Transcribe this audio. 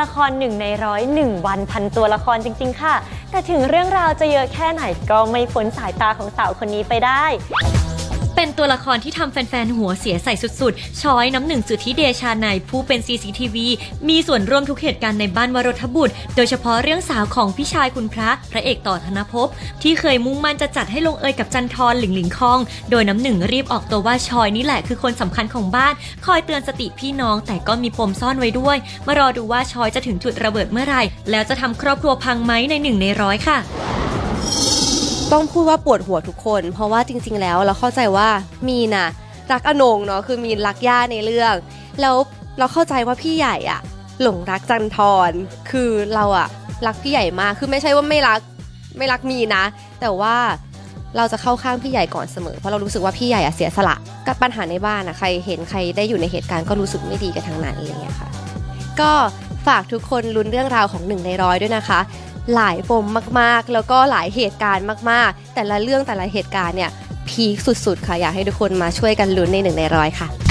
ละครหนึ่งในร้อยหนึ่งวันพันตัวละครจริง ๆ ค่ะ แต่ถึงเรื่องราวจะเยอะแค่ไหนก็ไม่พ้นสายตาของสาวคนนี้ไปได้ เป็นตัวละครที่ทำแฟนๆ หัวเสียใส่สุดๆ ช้อยน้ำหนึ่งสุทธิเดชาในยผู้เป็น CCTV มีส่วนร่วมทุกเหตุการณ์ในบ้านวรทบุตร โดยเฉพาะเรื่องสาวของพี่ชายคุณพระ พระเอกต่อธนภพ ที่เคยมุ่งมั่นจะจัดให้ลงเอยกับจันทรหลิงหลิงคอง โดยน้ำหนึ่งรีบออกตัวว่าชอยนี่แหละคือคนสำคัญของบ้าน คอยเตือนสติพี่น้อง แต่ก็มีปมซ่อนไว้ด้วย มารอดูว่าชอยจะถึงจุดระเบิดเมื่อไหร่ แล้วจะทำครอบครัวพังไหมในหนึ่งในร้อยค่ะ ต้องพูดว่าปวดหัวทุกคน เพราะว่าจริง ๆ แล้วเราเข้าใจว่ามีน่ะรักอนงเนาะคือมีนรักย่าในเรื่อง แล้วเราเข้าใจว่าพี่ใหญ่อะหลงรักจันทรคือเราอะรักพี่ใหญ่มากคือไม่ใช่ว่าไม่รักไม่รักมีนะ แต่ว่าเราจะเข้าข้างพี่ใหญ่ก่อนเสมอเพราะเรารู้สึกว่าพี่ใหญ่อะเสียสละกับปัญหาในบ้านอะใครเห็นใครได้อยู่ในเหตุการณ์ก็รู้สึกไม่ดีกันทั้งนั้นอะไรอย่างเงี้ยค่ะ ก็ฝากทุกคนลุ้นเรื่องราวของหนึ่งในร้อยด้วยนะคะ หลายปมมากๆ แล้วก็หลายเหตุการณ์มากๆ แต่ละเรื่องแต่ละเหตุการณ์เนี่ยพีคสุดๆ ค่ะ อยากให้ทุกคนมาช่วยกันลุ้นในหนึ่งในร้อยค่ะ